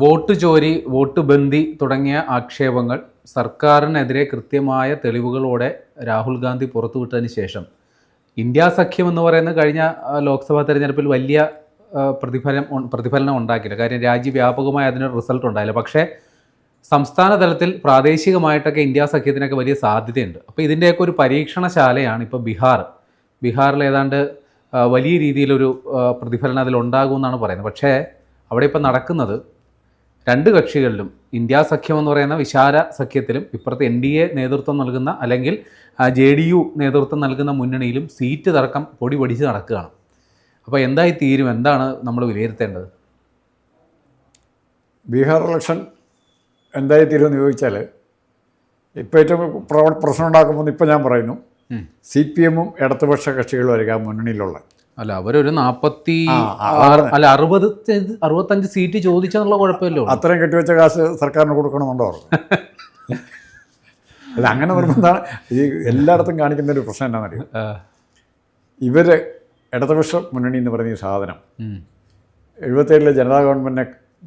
Vote ചോരി vote ബന്ദി തുടങ്ങിയ ആക്ഷേപങ്ങൾ സർക്കാരിനെതിരെ കൃത്യമായ തെളിവുകളോടെ രാഹുൽ ഗാന്ധി പുറത്തുവിട്ടതിന് ശേഷം. ഇന്ത്യ സഖ്യം എന്ന് പറയുന്ന കഴിഞ്ഞ ലോക്സഭാ തെരഞ്ഞെടുപ്പിൽ വലിയ പ്രതിഫലം പ്രതിഫലനം ഉണ്ടാക്കില്ല കാര്യം രാജ്യവ്യാപകമായി അതിനൊരു റിസൾട്ട് ഉണ്ടായില്ല. പക്ഷേ സംസ്ഥാന തലത്തിൽ പ്രാദേശികമായിട്ടൊക്കെ ഇന്ത്യ സഖ്യത്തിനൊക്കെ വലിയ സാധ്യതയുണ്ട്. അപ്പോൾ ഇതിന്റെയൊക്കെ ഒരു പരീക്ഷണശാലയാണ് ഇപ്പോൾ ബീഹാർ. ബീഹാറിൽ ഏതാണ്ട് വലിയ രീതിയിലൊരു പ്രതിഫലനം അതിലുണ്ടാകുമെന്നാണ് പറയുന്നത്. പക്ഷേ അവിടെ ഇപ്പോൾ നടക്കുന്നത് രണ്ട് കക്ഷികളിലും ഇന്ത്യ സഖ്യം എന്ന് പറയുന്ന വിശാല സഖ്യത്തിലും ഇപ്പുറത്തെ എൻ ഡി എ നേതൃത്വം നൽകുന്ന അല്ലെങ്കിൽ ജെ ഡി യു നേതൃത്വം നൽകുന്ന മുന്നണിയിലും സീറ്റ് തർക്കം പൊടി പൊടിച്ച് നടക്കുകയാണ്. അപ്പോൾ എന്തായി തീരും? എന്താണ് നമ്മൾ വിലയിരുത്തേണ്ടത്? ബീഹാർ ഇലക്ഷൻ എന്തായി തീരുമെന്ന് ചോദിച്ചാൽ ഇപ്പോൾ ഏറ്റവും പ്ര- പ്രശ്നം ഉണ്ടാക്കുമ്പോൾ ഇപ്പോൾ ഞാൻ പറയുന്നു. സി പി എമ്മും ഇടതുപക്ഷ കക്ഷികളും വരിക മുന്നണിയിലുള്ള അല്ല അവരൊരു നാപ്പത്തി അല്ല അറുപത് അറുപത്തഞ്ച് സീറ്റ് ചോദിച്ചെന്നുള്ള കുഴപ്പമില്ലോ അത്രയും കെട്ടിവെച്ച കാശ് സർക്കാരിന് കൊടുക്കണമെന്നുണ്ടോ അല്ല അങ്ങനെ നിർബന്ധമാണ് ഈ എല്ലായിടത്തും കാണിക്കുന്ന ഒരു പ്രശ്നം എന്താണെന്നറിയോ? ഇവർ ഇടതുപക്ഷ മുന്നണി എന്ന് പറയുന്ന ഈ സാധനം എഴുപത്തേഴിലെ ജനതാ ഗവൺമെന്റിനെ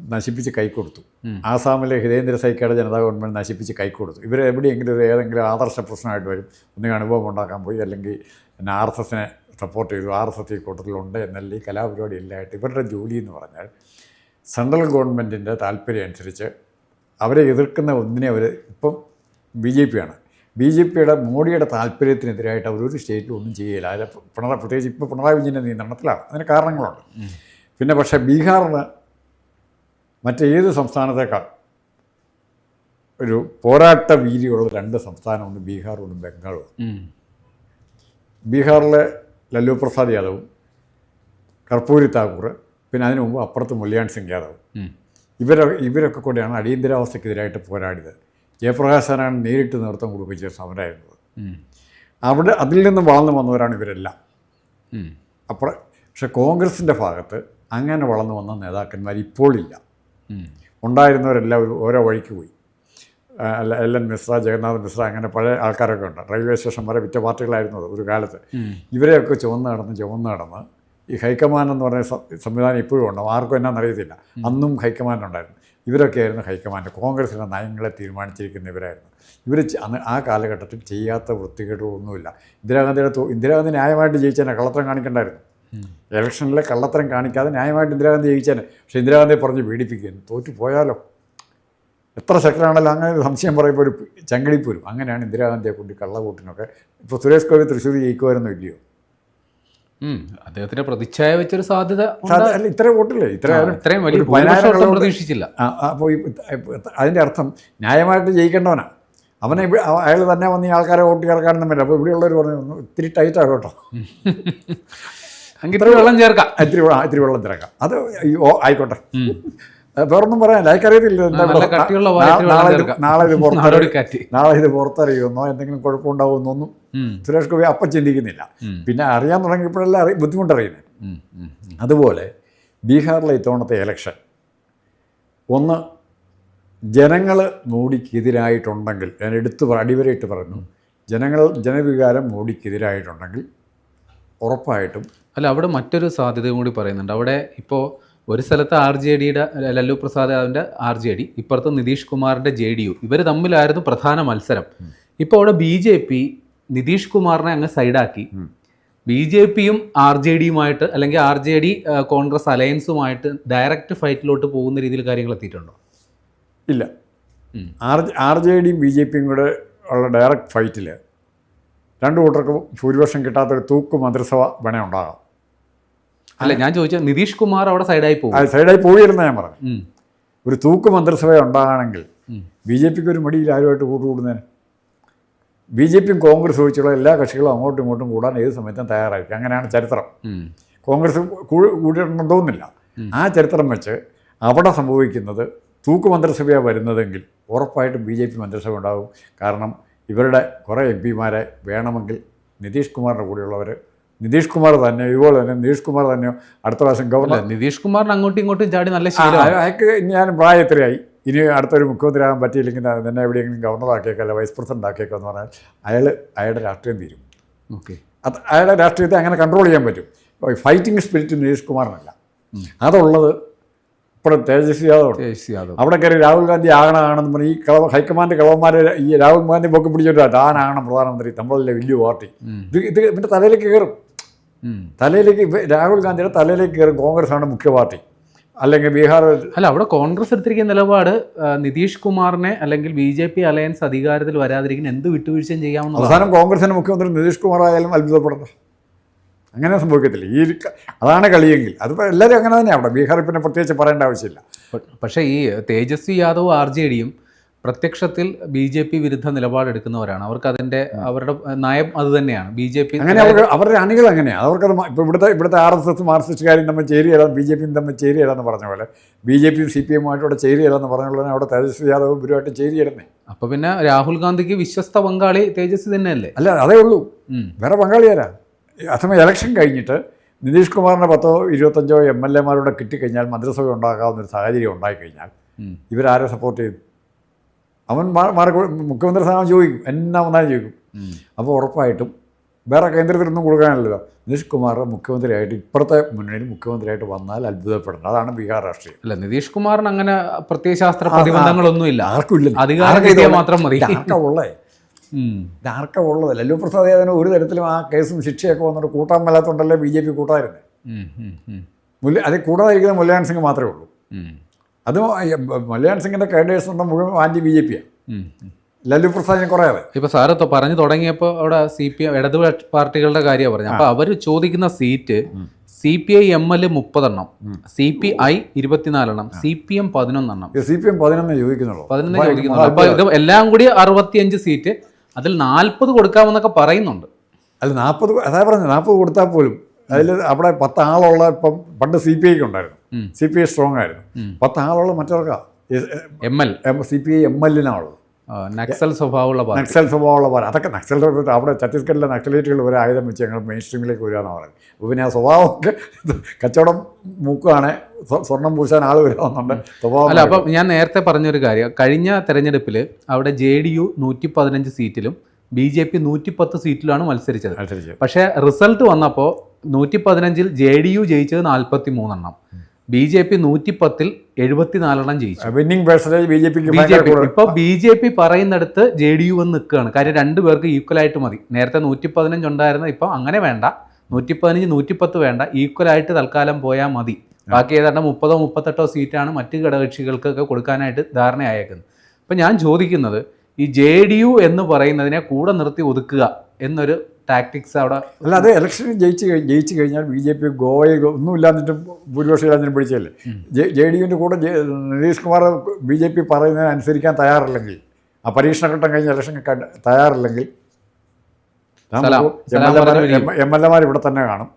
നശിപ്പിച്ച് കൈക്കൊടുത്തു ആസാമിലെ ഹിതേന്ദ്ര സൈക്കയുടെ ജനതാ ഗവൺമെന്റ് നശിപ്പിച്ച് കൈക്കൊടുത്തു ഇവർ എവിടെയെങ്കിലും ഒരു ഏതെങ്കിലും ആദർശ പ്രശ്നമായിട്ട് വരും. ഒന്നുകിൽ അനുഭവം ഉണ്ടാക്കാൻ പോയി അല്ലെങ്കിൽ പിന്നെ ആർ എസ് എസിനെ സപ്പോർട്ട് ചെയ്തു. ആർ എസ് എസ് ഈ കൂട്ടത്തിലുണ്ട് എന്നല്ല ഈ കലാപരിപാടി ഇല്ലായിട്ട് ഇവരുടെ ജോലി എന്ന് പറഞ്ഞാൽ സെൻട്രൽ ഗവൺമെന്റിന്റെ താല്പര്യം അനുസരിച്ച് അവരെ എതിർക്കുന്ന ഒന്നിനെ അവർ ഇപ്പം ബി ജെ പിയാണ്. ബി ജെ പിയുടെ മോഡിയുടെ താല്പര്യത്തിനെതിരായിട്ട് അവരൊരു സ്റ്റേറ്റിലും ഒന്നും ചെയ്യില്ല അതിൽ പിണറായി പ്രത്യേകിച്ച് ഇപ്പോൾ പിണറായി വിജയന്റെ നിയന്ത്രണത്തിലാണ്. അതിന് കാരണങ്ങളുണ്ട്. പിന്നെ പക്ഷേ ബീഹാറിന് മറ്റേത് സംസ്ഥാനത്തേക്കാൾ ഒരു പോരാട്ട വീതിയുള്ള രണ്ട് സംസ്ഥാനമുണ്ട് ബീഹാറും ബംഗാളും. ബീഹാറിലെ ലല്ലു പ്രസാദ് യാദവും കർപ്പൂരി താക്കൂർ പിന്നെ അതിനു മുമ്പ് അപ്പുറത്ത് മുല്യാൻ സിംഗ് യാദവ്. ഇവരെ ഇവരൊക്കെ കൂടെയാണ് അടിയന്തരാവസ്ഥക്കെതിരായിട്ട് പോരാടിയത്. ജയപ്രകാശ് നാരായണൻ നേരിട്ട് നേതൃത്വം കൊടുപ്പിച്ച സമരമായിരുന്നത്. അവിടെ അതിൽ നിന്ന് വളർന്നു വന്നവരാണ് ഇവരെല്ലാം. അപ്പോൾ പക്ഷെ കോൺഗ്രസിന്റെ ഭാഗത്ത് അങ്ങനെ വളർന്നു വന്ന നേതാക്കന്മാർ ഇപ്പോഴില്ല ഉണ്ടായിരുന്നവരെല്ലാം ഓരോ വഴിക്ക് പോയി. അല്ല എൽ എൻ മിശ്ര ജഗന്നാഥ് മിശ്ര അങ്ങനെ പഴയ ആൾക്കാരൊക്കെ ഉണ്ട്. റെയിൽവേ സ്റ്റേഷൻ വരെ വിറ്റ പാർട്ടികളായിരുന്നത് ഒരു കാലത്ത്. ഇവരെയൊക്കെ ചുവന്ന് നടന്ന് ചുവന്ന് നടന്ന് ഈ ഹൈക്കമാൻ എന്ന് പറയുന്ന സംവിധാനം ഇപ്പോഴും ഉണ്ടാവും ആർക്കും എന്നാണെന്നറിയത്തില്ല അന്നും ഹൈക്കമാൻഡ് ഉണ്ടായിരുന്നു. ഇവരൊക്കെ ആയിരുന്നു ഹൈക്കമാൻഡ്. കോൺഗ്രസിന്റെ നയങ്ങളെ തീരുമാനിച്ചിരിക്കുന്ന ഇവരായിരുന്നു. ഇവർ അന്ന് ആ കാലഘട്ടത്തിൽ ചെയ്യാത്ത വൃത്തികേടുകളൊന്നുമില്ല ഇന്ദിരാഗാന്ധിയുടെ ഇന്ദിരാഗാന്ധി ന്യായമായിട്ട് ജയിച്ചതിനെ കള്ളത്തരം കാണിക്കണ്ടായിരുന്നു. ഇലക്ഷനിലെ കള്ളത്തരം കാണിക്കാതെ ന്യായമായിട്ട് ഇന്ദിരാഗാന്ധി ജയിച്ചേനെ പക്ഷേ ഇന്ദിരാഗാന്ധിയെ പറഞ്ഞ് പീഡിപ്പിക്കുന്നു തോറ്റു പോയാലോ എത്ര ശക്തരാണല്ലോ അങ്ങനെ സംശയം പറയുമ്പോൾ ഒരു അങ്ങനെയാണ് ഇന്ദിരാഗാന്ധിയെ കൊണ്ട് കള്ളവോട്ടിനൊക്കെ ഇപ്പോൾ സുരേഷ് ഗോപി തൃശ്ശൂർ ജയിക്കുമായിരുന്നു ഇല്ലയോ? അദ്ദേഹത്തിന്റെ പ്രതിച്ഛായ വെച്ചൊരു സാധ്യത. അല്ല ഇത്ര വോട്ടില്ലേ. ഇത്രയും വലിയ പ്രതീക്ഷിച്ചില്ല. അപ്പോൾ അതിന്റെ അർത്ഥം ന്യായമായിട്ട് ജയിക്കേണ്ടവനാണ് അവനെ അയാൾ തന്നെ വന്ന് ഈ ആൾക്കാരെ വോട്ട് കേൾക്കാനൊന്നും പറ്റില്ല അപ്പോൾ ഇവിടെയുള്ളവർ പറഞ്ഞു ഇത്തിരി ടൈറ്റ് ടൈറ്റാണ് കേട്ടോ. ഇത്ര വെള്ളം ചേർക്കാം. ഇത്തിരി ഇത്തിരി വെള്ളം ചേർക്കാം. അത് ഓ ആയിക്കോട്ടെ. വേറൊന്നും പറയാനില്ല അയക്കറിയത്തില്ല നാളെ ഇത് ചേർക്കാം. നാളെ ഇത് പുറത്തറിയുമെന്നോ എന്തെങ്കിലും കുഴപ്പമുണ്ടാവുമെന്നൊന്നും. സുരേഷ് ഗോപി അപ്പം ചിന്തിക്കുന്നില്ല. പിന്നെ അറിയാൻ തുടങ്ങിയപ്പോഴല്ല അറി ബുദ്ധിമുട്ടറിയുന്നത്. അതുപോലെ ബീഹാറിലെ ഇത്തവണത്തെ ഇലക്ഷൻ ഒന്ന് ജനങ്ങൾ മോഡിക്കെതിരായിട്ടുണ്ടെങ്കിൽ ഞാൻ എടുത്തു അടിവരയിട്ട് പറഞ്ഞു ജനങ്ങൾ ജനവികാരം മോഡിക്കെതിരായിട്ടുണ്ടെങ്കിൽ ഉറപ്പായിട്ടും അല്ല അവിടെ മറ്റൊരു സാധ്യതയും കൂടി പറയുന്നുണ്ട്. അവിടെ ഇപ്പോൾ ഒരു സ്ഥലത്ത് ആർ ജെ ഡിയുടെ ലല്ലു പ്രസാദ് യാദവിന്റെ ആർ ജെ ഡി ഇപ്പുറത്ത് നിതീഷ് കുമാറിന്റെ ജെ ഡി യു. ഇവർ തമ്മിലായിരുന്നു പ്രധാന മത്സരം. ഇപ്പോൾ അവിടെ ബി ജെ പി നിതീഷ് കുമാറിനെ അങ്ങ് സൈഡാക്കി. ബി ജെ പിയും ആർ ജെ ഡിയുമായിട്ട് അല്ലെങ്കിൽ ആർ ജെ ഡി കോൺഗ്രസ് അലയൻസുമായിട്ട് ഡയറക്റ്റ് ഫൈറ്റിലോട്ട് പോകുന്ന രീതിയിൽ കാര്യങ്ങൾ എത്തിയിട്ടുണ്ടോ? ഇല്ല. ആർ ആർ ജെ ഡിയും ബി ജെ പിയും കൂടെ ഉള്ള ഡയറക്റ്റ് ഫൈറ്റിൽ രണ്ട് കൂട്ടർക്കും ഭൂരിപക്ഷം കിട്ടാത്തൊരു തൂക്ക് മന്ത്രിസഭ വേണേ ഉണ്ടാകാം. അല്ല ഞാൻ ചോദിച്ചത് നിതീഷ് കുമാർ അവിടെ സൈഡായി പോകും. സൈഡായി പോയിരുന്ന ഞാൻ പറഞ്ഞു ഒരു തൂക്ക് മന്ത്രിസഭ ഉണ്ടാകണമെങ്കിൽ. ബി ജെ പിക്ക് ഒരു മടിയിൽ ആരുമായിട്ട് കൂട്ടുകൂടുന്നതിന് ബി ജെ പിയും കോൺഗ്രസ് ഒഴിച്ചുള്ള എല്ലാ കക്ഷികളും അങ്ങോട്ടും ഇങ്ങോട്ടും കൂടാൻ ഏത് സമയത്തും തയ്യാറായിരിക്കും. അങ്ങനെയാണ് ചരിത്രം. കോൺഗ്രസ് കൂടിയിട്ടുണ്ടെന്ന് തോന്നുന്നില്ല. ആ ചരിത്രം വെച്ച് അവിടെ സംഭവിക്കുന്നത് തൂക്ക് മന്ത്രിസഭയാണ് വരുന്നതെങ്കിൽ ഉറപ്പായിട്ടും ബി ജെ പി മന്ത്രിസഭ ഉണ്ടാകും. കാരണം ഇവരുടെ കുറേ എം പിമാരെ വേണമെങ്കിൽ നിതീഷ് കുമാറിന്റെ കൂടെയുള്ളവർ നിതീഷ് കുമാർ തന്നെ ഇതുപോലെ തന്നെ നിതീഷ് കുമാർ തന്നെ അടുത്ത പ്രാവശ്യം ഗവർണർ നിതീഷ് കുമാറിന് അങ്ങോട്ടും ഇങ്ങോട്ടും ചാടി നല്ല അയാൾക്ക് ഞാൻ പ്രായത്തിലായി. ഇനി അടുത്തൊരു മുഖ്യമന്ത്രി ആകാൻ പറ്റിയില്ലെങ്കിൽ തന്നെ എവിടെയെങ്കിലും ഗവർണർ ആക്കിയേക്കല്ല വൈസ് പ്രസിഡന്റ് ആക്കിയേക്കോ എന്ന് പറഞ്ഞാൽ അയാൾ അയാളുടെ രാഷ്ട്രീയം തീരും. ഓക്കെ. അത് അയാളുടെ രാഷ്ട്രീയത്തെ അങ്ങനെ കൺട്രോൾ ചെയ്യാൻ പറ്റും. ഫൈറ്റിംഗ് സ്പിരിറ്റ് നിതീഷ് കുമാറിനല്ല. അതുള്ളത് ഇപ്പോഴും തേജസ്വി യാദവ്. തേജസ്വി യാദവ്. അവിടെ കയറി രാഹുൽ ഗാന്ധി ആകണമാണെന്ന് പറഞ്ഞ് ഈ കളവ് ഹൈക്കമാൻഡ് കളവന്മാരെ ഈ രാഹുൽ ഗാന്ധി പൊക്കി പിടിച്ചിട്ട് താനാകണം പ്രധാനമന്ത്രി നമ്മളല്ലേ വലിയ പാർട്ടി. ഇത് ഇത് ഇവന്റെ തലയിലേക്ക് കയറും. തലയിലേക്ക് രാഹുൽ ഗാന്ധിയുടെ തലയിലേക്ക് കയറും കോൺഗ്രസ് ആണ് മുഖ്യ പാർട്ടി. അല്ലെങ്കിൽ ബീഹാർ അല്ല അവിടെ കോൺഗ്രസ് എടുത്തിരിക്കുന്ന നിലപാട് നിതീഷ് കുമാറിനെ അല്ലെങ്കിൽ ബി ജെ പി അലയൻസ് അധികാരത്തിൽ വരാതിരിക്കുന്ന എന്ത് വിട്ടുവീഴ്ചയും ചെയ്യാമെന്ന് അവസാനം കോൺഗ്രസിന് മുഖ്യമന്ത്രി നിതീഷ് കുമാർ ആയാലും അത്ഭുതപ്പെടണം അങ്ങനെ സംഭവിക്കത്തില്ല. ഈ അതാണ് കളിയെങ്കിൽ. അത് എല്ലാവരും അങ്ങനെ തന്നെയാണ് അവിടെ. ബീഹാറിൽ പിന്നെ പ്രത്യേകിച്ച് പറയേണ്ട ആവശ്യമില്ല. പക്ഷേ ഈ തേജസ്വി യാദവ് ആർ ജെ ഡിയും പ്രത്യക്ഷത്തിൽ ബി ജെ പി വിരുദ്ധ നിലപാടെടുക്കുന്നവരാണ്. അവർക്ക് അതിന്റെ അവരുടെ നയം അത് തന്നെയാണ്. ബി ജെ പി അങ്ങനെ അവർ അവരുടെ അണികൾ അങ്ങനെയാണ് അവർക്കത് ഇപ്പോൾ ഇവിടുത്തെ ഇവിടുത്തെ ആർ എസ് എസ് മാർക്സിസ്റ്റുകാരും തമ്മിൽ ചേരിയല്ല ബി ജെ പിയും തമ്മിൽ ചേരിയല്ലെന്ന് പറഞ്ഞ പോലെ. ബി ജെ പിയും സി പി എമ്മുമായിട്ട് ഇവിടെ ചേരിയല്ലെന്ന് പറഞ്ഞ പോലെ അവിടെ തേജസ്വി യാദവ് ഇവരുമായിട്ട് ചേരിയിടുന്നേ. അപ്പോൾ പിന്നെ രാഹുൽ ഗാന്ധിക്ക് വിശ്വസ്ത പങ്കാളി തേജസ്വി തന്നെയല്ലേ? അല്ല അതേ ഉള്ളൂ. വേറെ പങ്കാളിയാരാ? അഥവാ ഇലക്ഷൻ കഴിഞ്ഞിട്ട് നിതീഷ് കുമാറിന്റെ പത്തോ ഇരുപത്തഞ്ചോ എം എൽ എമാരോടെ കിട്ടിക്കഴിഞ്ഞാൽ മന്ത്രിസഭ ഉണ്ടാക്കാവുന്ന ഒരു സാഹചര്യം ഉണ്ടായിക്കഴിഞ്ഞാൽ. ഇവരാരെ സപ്പോർട്ട് ചെയ്യും അവൻ മാറി മുഖ്യമന്ത്രി സ്ഥാനം ചോദിക്കും. എന്നാ വന്നാലും ചോദിക്കും. അപ്പോൾ ഉറപ്പായിട്ടും വേറെ കേന്ദ്രത്തിലൊന്നും കൊടുക്കാനല്ലല്ലോ. നിതീഷ് കുമാർ മുഖ്യമന്ത്രിയായിട്ട് ഇപ്പോഴത്തെ മുന്നണിയിൽ മുഖ്യമന്ത്രിയായിട്ട് വന്നാൽ അത്ഭുതപ്പെടണം. അതാണ് ബീഹാർ രാഷ്ട്രീയം. അല്ല നിതീഷ് കുമാറിന് അങ്ങനെ പ്രത്യയശാസ്ത്ര പ്രതിബന്ധങ്ങളൊന്നുമില്ല ആർക്കും ഇല്ല. അധികാരം മാത്രം മതി. ആർക്കാ ഉള്ളേ. ഇത് ആർക്കാ ഉള്ളത്? ലല്ലു പ്രസാദ് യാദവിന് ഒരു തരത്തിലും ആ കേസും ശിക്ഷയൊക്കെ വന്നിട്ട് കൂട്ടാൻ മേലാത്തോണ്ടല്ലേ ബി ജെ പി കൂട്ടാതിരുന്നേ? മുല്ല അത് കൂടാതിരിക്കുന്ന മുല്ലയാൻ സിംഗ് മാത്രമേ ഉള്ളൂ. അതും മലയാൻ സിംഗിന്റെ കേഡേഴ്സ് എന്ന മുഴുവൻ ആന്റി ബി ജെ പിയാണ്. ലല്ലു പ്രസാദിന് കുറേ അതെ ഇപ്പൊ സാറ് പറഞ്ഞു തുടങ്ങിയപ്പോൾ അവിടെ സി പി എം ഇടതു പാർട്ടികളുടെ കാര്യമാണ് പറഞ്ഞത്. അപ്പോൾ അവർ ചോദിക്കുന്ന seat C P I M L മുപ്പതെണ്ണം C P I ഇരുപത്തിനാലെണ്ണം സി പി എം പതിനൊന്നെണ്ണം. സി പി എം പതിനൊന്ന് ചോദിക്കുന്നുള്ളൂ. പതിനൊന്ന് ചോദിക്കുന്നുള്ളൂ. അപ്പോൾ ഇത് എല്ലാം കൂടി അറുപത്തിയഞ്ച് സീറ്റ് അതിൽ നാൽപ്പത് കൊടുക്കാമെന്നൊക്കെ പറയുന്നുണ്ട്. അല്ല നാൽപ്പത് അതാ പറഞ്ഞു നാൽപ്പത് കൊടുത്താൽ പോലും അതിൽ അവിടെ പത്ത് ആളുള്ള ഇപ്പം പണ്ട് സി പി ഐക്ക് ഉണ്ടായിരുന്നു. സി പി ഐ സ്ട്രോങ് ആയിരുന്നു. പത്ത് ആളുള്ള മറ്റവർക്കാ M L. C P I M എല്ലിനാണുള്ളത് Naxal സ്വഭാവമുള്ള നക്സൽ സ്വഭാവമുള്ള പോലെ അതൊക്കെ നക്സൽ അവിടെ ഛത്തീസ്ഗഡിലെ നക്സലേറ്റുകൾ ഒരു ആയുധം വെച്ച് ഞങ്ങൾ മെയിൻ സ്ട്രീമിലേക്ക് വരികയെന്ന് പറയുന്നത്. അപ്പോൾ പിന്നെ ആ സ്വഭാവമൊക്കെ കച്ചവടം മൂക്കുകയാണ് സ്വ- സ്വർണം പൂശാൻ ആൾ വരാമെന്നുണ്ട്. സ്വഭാവം അല്ല അപ്പം ഞാൻ നേരത്തെ പറഞ്ഞൊരു കാര്യം. കഴിഞ്ഞ തെരഞ്ഞെടുപ്പിൽ അവിടെ ജെ ഡി യു നൂറ്റി പതിനഞ്ച് സീറ്റിലും ബി ജെ പി നൂറ്റി പത്ത് സീറ്റിലാണ് മത്സരിച്ചത്. പക്ഷേ റിസൾട്ട് വന്നപ്പോൾ നൂറ്റി പതിനഞ്ചിൽ ജെ ഡി യു ജയിച്ചത് നാൽപ്പത്തി മൂന്നെണ്ണം ബി ജെ പി നൂറ്റി പത്തിൽ എഴുപത്തിനാലെണ്ണം ജയിച്ചു. വിന്നിംഗ് പേഴ്സന്റേജ് ബി ജെ പിക്ക് B J P. B J P പറയുന്നിടത്ത് ജെ ഡി യു വന്ന് നിൽക്കുകയാണ് കാര്യം രണ്ടു പേർക്ക് ഈക്വൽ ആയിട്ട് മതി. നേരത്തെ നൂറ്റി പതിനഞ്ച് ഉണ്ടായിരുന്ന ഇപ്പൊ അങ്ങനെ വേണ്ട. നൂറ്റി പതിനഞ്ച് നൂറ്റിപ്പത്ത് വേണ്ട. ഈക്വൽ ആയിട്ട് തൽക്കാലം പോയാൽ മതി. ബാക്കി ഏതാണ്ട് മുപ്പതോ മുപ്പത്തെട്ടോ സീറ്റാണ് മറ്റു ഘടകകക്ഷികൾക്കൊക്കെ കൊടുക്കാനായിട്ട് ധാരണയായേക്കുന്നത്. അപ്പം ഞാൻ ചോദിക്കുന്നത് ഈ ജെ ഡി യു എന്ന് പറയുന്നതിനെ കൂടെ നിർത്തി ഒതുക്കുക എന്നൊരു ടാക്ടിക്സ് അവിടെ അല്ല അത് ഇലക്ഷനിൽ ജയിച്ച് ജയിച്ചു ജയിച്ച് കഴിഞ്ഞാൽ ബി ജെ പി ഗോവയെ ഒന്നും ഇല്ലാന്നിട്ടും ഭൂരിപക്ഷം ഇല്ലാന്നിട്ടും പിടിച്ചല്ലേ ജെ ഡി യുവിന്റെ കൂടെ Nitish Kumar B J P പറയുന്നതിന് അനുസരിക്കാൻ തയ്യാറില്ലെങ്കിൽ ആ പരീക്ഷണഘട്ടം കഴിഞ്ഞ ഇലക്ഷൻ തയ്യാറില്ലെങ്കിൽ താൻ എം എൽ എമാർ ഇവിടെ തന്നെ കാണും.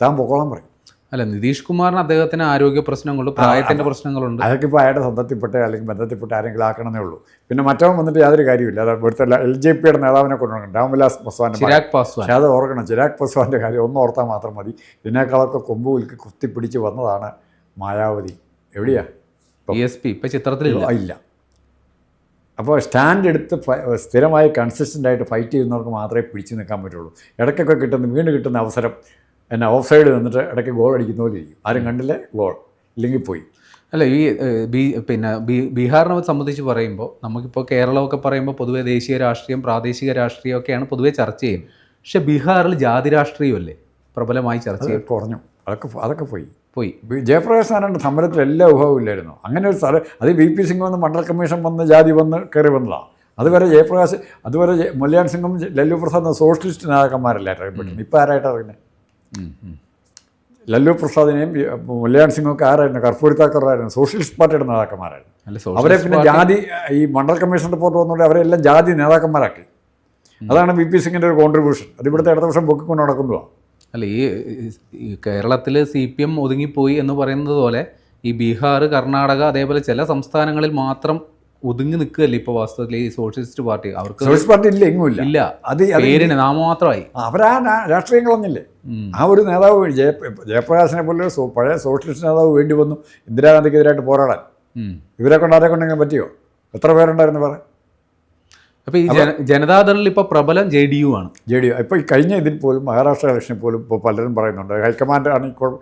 താൻ പൊക്കോളം പറയും. അല്ല നിതീഷ് കുമാറിന് അദ്ദേഹത്തിന് ആരോഗ്യ പ്രശ്നങ്ങളുണ്ട് പ്രായത്തിന്റെ പ്രശ്നങ്ങളുണ്ട്. അതൊക്കെ ഇപ്പോൾ അയാളുടെ സ്വന്തത്തിൽപ്പെട്ട അല്ലെങ്കിൽ ബന്ധത്തിൽപ്പെട്ട ആരെങ്കിലും ആക്കണമെന്നേ ഉള്ളൂ. പിന്നെ മറ്റവൻ വന്നിട്ട് യാതൊരു കാര്യമില്ല അത് ഇവിടുത്തെ എൽ ജെ പിയുടെ നേതാവിനെ കൊണ്ടുവരണം. രാംവിലാസ് പസ്വാൻ ചിരാഗ് പാസ്വാൻ. പക്ഷേ അത് ഓർക്കണം. ചിരാഗ് പസ്വാന്റെ കാര്യം ഒന്ന് ഓർത്താൽ മാത്രം മതി. ഇതിനേക്കാളൊക്കെ കൊമ്പ് ഉൽക്ക് കുത്തിപ്പിടിച്ച് വന്നതാണ് മായാവതി. എവിടെയാ? B S P. ഇപ്പം ചിത്രത്തിലില്ല. ഇല്ല അപ്പോൾ സ്റ്റാൻഡ് എടുത്ത് സ്ഥിരമായി കൺസിസ്റ്റന്റ് ആയിട്ട് ഫൈറ്റ് ചെയ്യുന്നവർക്ക് മാത്രമേ പിടിച്ചു നിൽക്കാൻ പറ്റുള്ളൂ. ഇടയ്ക്കൊക്കെ കിട്ടുന്ന വീണ്ടും കിട്ടുന്ന അവസരം എന്നെ ഓഫ് സൈഡ് നിന്നിട്ട് ഇടയ്ക്ക് ഗോൾ അടിക്കുന്ന പോലെ ഇരിക്കും. ആരും കണ്ടില്ലേ ഗോൾ ഇല്ലെങ്കിൽ പോയി. അല്ല ഈ ബി പിന്നെ ബി- ബീഹാറിനെ സംബന്ധിച്ച് പറയുമ്പോൾ നമുക്കിപ്പോൾ കേരളമൊക്കെ പറയുമ്പോൾ പൊതുവേ ദേശീയ രാഷ്ട്രീയം പ്രാദേശിക രാഷ്ട്രീയമൊക്കെയാണ് പൊതുവേ ചർച്ച ചെയ്യും പക്ഷേ ബീഹാറിൽ ജാതി രാഷ്ട്രീയമല്ലേ പ്രബലമായി ചർച്ച ചെയ്യും കുറഞ്ഞു. അതൊക്കെ അതൊക്കെ പോയി. പോയി. ജയപ്രകാശ് നാരായണ സമരത്തിൽ എല്ലാ വിഭാഗവും ഇല്ലായിരുന്നു. അങ്ങനെ ഒരു സ്ഥലം അത് വി പി സിംഗ് വന്ന് മണ്ഡൽ കമ്മീഷൻ വന്ന് ജാതി വന്ന് കയറി വന്നതാണ് അതുവരെ ജയപ്രകാശ് അതുവരെ മുല്ലയാൻ സിംഗും ലല്ലു പ്രസാദും സോഷ്യലിസ്റ്റ് നേതാക്കന്മാരല്ലേ അറിയപ്പെട്ടു ഇപ്പം ആരായിട്ടാണ് അറിയുന്നത്. ലല്ലു പ്രസാദിനെയും മുല്ലയാൻ സിംഗും ഒക്കെ ആരായിരുന്നു? കർപ്പൂരി താക്കറായിരുന്നു സോഷ്യലിസ്റ്റ് പാർട്ടിയുടെ നേതാക്കന്മാരായിരുന്നു. അവരെ പിന്നെ ജാതി ഈ മണ്ഡൽ കമ്മീഷൻ റിപ്പോർട്ട് വന്നുകൊണ്ട് അവരെല്ലാം ജാതി നേതാക്കന്മാരാക്കി. അതാണ് വി പി സിംഗിന്റെ ഒരു കോൺട്രിബ്യൂഷൻ അത് ഇവിടുത്തെ ഇടതുപക്ഷം പൊക്കിക്കൊണ്ട് നടക്കുന്നതാണ് അല്ല ഈ കേരളത്തിൽ സി പി എം ഒതുങ്ങിപ്പോയി എന്ന് പറയുന്നത് പോലെ ഈ ബീഹാർ കർണാടക അതേപോലെ ചില സംസ്ഥാനങ്ങളിൽ മാത്രം ഒതുങ്ങി നിൽക്കുകയല്ലേ ഇപ്പൊ വാസ്തവത്തിൽ ഈ സോഷ്യലിസ്റ്റ് പാർട്ടി? അവർക്ക് സോഷ്യലിസ്റ്റ് പാർട്ടി ഇല്ല എങ്ങും ഇല്ല. അത് പേരിന് നാമമാത്രമായി. അവരാ രാഷ്ട്രീയം കളഞ്ഞില്ലേ? ആ ഒരു നേതാവ് ജയ ജയപ്രകാശിനെ പോലെ പഴയ സോഷ്യലിസ്റ്റ് നേതാവ് വേണ്ടി വന്നു ഇന്ദിരാഗാന്ധിക്കെതിരായിട്ട് പോരാടാൻ. ഇവരെ കൊണ്ട് ആരെ കൊണ്ടെങ്കിലും പറ്റിയോ? എത്ര പേരുണ്ടായിരുന്നു പറ അപ്പൊ ഈ ജനതാദളിൽ ഇപ്പൊ പ്രബലം ജെ ഡി യു ആണ്. ജെ ഡി ഇപ്പോൾ ഈ കഴിഞ്ഞ ഇതിൽ പോലും മഹാരാഷ്ട്ര ഇലക്ഷനിൽ പോലും ഇപ്പോൾ പലരും പറയുന്നുണ്ട്. ഹൈക്കമാൻഡാണ് ഇപ്പോൾ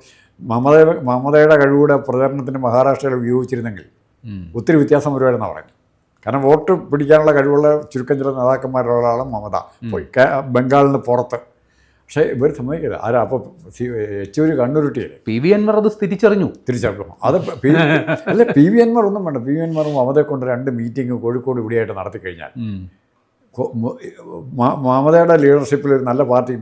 മമത മമതയുടെ കഴിവുകൂടെ പ്രചരണത്തിന് മഹാരാഷ്ട്രയിൽ ഉപയോഗിച്ചിരുന്നെങ്കിൽ. ഒത്തിരി വ്യത്യാസം വരുമായിരുന്നാണ് പറയുന്നത്. കാരണം വോട്ട് പിടിക്കാനുള്ള കഴിവുള്ള ചുരുക്കം ചില നേതാക്കന്മാരുടെ ഒരാളാണ് മമത പോയി. ബംഗാളിന് പുറത്ത്. പക്ഷേ ഇവർ സമ്മതിക്കില്ല. ആരാ? അപ്പോൾ യെച്ചൂര് കണ്ണുരുട്ടിയില്ലേ? പി വി അൻവർ അത് തിരിച്ചറിഞ്ഞു തിരിച്ചറിഞ്ഞു. അത് പി അല്ല പി വി എൻമാർ ഒന്നും വേണ്ട. പി വി എൻമാർ മമതയെ കൊണ്ട് രണ്ട് മീറ്റിംഗ് കോഴിക്കോട് ഇവിടെയായിട്ട് നടത്തി കഴിഞ്ഞാൽ മമതയുടെ ലീഡർഷിപ്പിൽ ഒരു നല്ല പാർട്ടി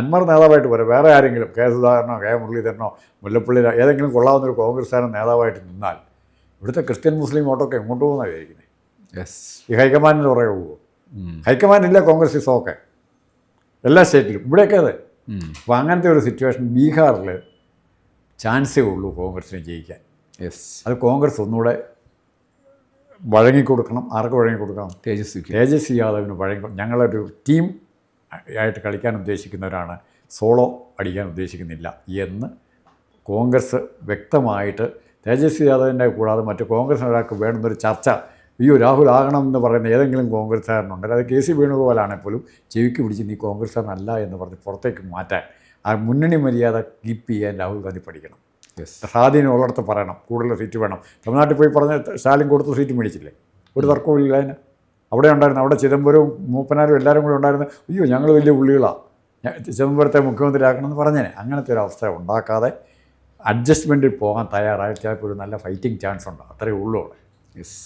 അന്മാർ നേതാവായിട്ട് വരാം വേറെ ആരെങ്കിലും കെ സുധാകരനോ കെ മുരളീധരനോ മുല്ലപ്പള്ളി ഏതെങ്കിലും കൊള്ളാവുന്ന ഒരു കോൺഗ്രസ്സുകാരൻ നേതാവായിട്ട് നിന്നാൽ ഇവിടുത്തെ ക്രിസ്ത്യൻ മുസ്ലിം വോട്ടൊക്കെ എങ്ങോട്ട് പോകുന്ന വിചാരിക്കുന്നത് യെസ് ഈ ഹൈക്കമാൻഡിന് കുറേ പോകുമോ ഹൈക്കമാൻഡില്ല കോൺഗ്രസ് കോൺഗ്രസിസമൊക്കെ എല്ലാ സ്റ്റേറ്റിലും. ഇവിടെയൊക്കെ അതെ. അപ്പോൾ അങ്ങനത്തെ ഒരു സിറ്റുവേഷൻ ബീഹാറിൽ ചാൻസേ ഉള്ളൂ കോൺഗ്രസിന് ജയിക്കാൻ. യെസ് അത് കോൺഗ്രസ് ഒന്നുകൂടെ വഴങ്ങിക്കൊടുക്കണം. ആർക്ക് വഴങ്ങിക്കൊടുക്കണം? തേജസ്വി തേജസ്വി യാദവിന് വഴങ്ങി ഞങ്ങളൊരു ടീം ആയിട്ട് കളിക്കാൻ ഉദ്ദേശിക്കുന്നവരാണ്. സോളോ അടിക്കാൻ ഉദ്ദേശിക്കുന്നില്ല എന്ന് കോൺഗ്രസ് വ്യക്തമായിട്ട് തേജസ്വി യാദവിന്റെ കൂടാതെ മറ്റ് കോൺഗ്രസ് ഒരാൾക്ക് വേണ്ടുന്നൊരു ചർച്ച അയ്യോ രാഹുൽ ആകണം എന്ന് പറയുന്ന ഏതെങ്കിലും കോൺഗ്രസ്സുകാരനുണ്ടെങ്കിൽ അത് കെ സി വേണുഗോപാലാണെ പോലും ചെവിക്ക് പിടിച്ച് നീ കോൺഗ്രസ്സുകാരനല്ല എന്ന് പറഞ്ഞ് പുറത്തേക്ക് മാറ്റാൻ ആ മുന്നണി മര്യാദ കീപ്പ് ചെയ്യാൻ രാഹുൽ ഗാന്ധി പഠിക്കണം. സ്വാധീനം ഉള്ളിടത്ത് പറയണം കൂടുതൽ സീറ്റ് വേണം. തമിഴ്നാട്ടിൽ പോയി പറഞ്ഞ സ്റ്റാലിൻ കൊടുത്ത സീറ്റ് മേടിച്ചില്ലേ? ഒരു തർക്കവും ഇല്ല അതിന്. അവിടെ ഉണ്ടായിരുന്നു അവിടെ ചിദംബരവും മൂപ്പനാരും എല്ലാവരും കൂടെ ഉണ്ടായിരുന്നു. അയ്യോ ഞങ്ങൾ വലിയ പുള്ളികളാണ് ചിദംബരത്തെ മുഖ്യമന്ത്രിയാക്കണമെന്ന് പറഞ്ഞേനെ. അങ്ങനത്തെ ഒരു അവസ്ഥ ഉണ്ടാക്കാതെ അഡ്ജസ്റ്റ്മെന്റിൽ പോകാൻ തയ്യാറായാൽ ചിലപ്പോൾ ഒരു നല്ല ഫൈറ്റിംഗ് ചാൻസ് ഉണ്ട് അത്രയേ ഉള്ളൂ യെസ്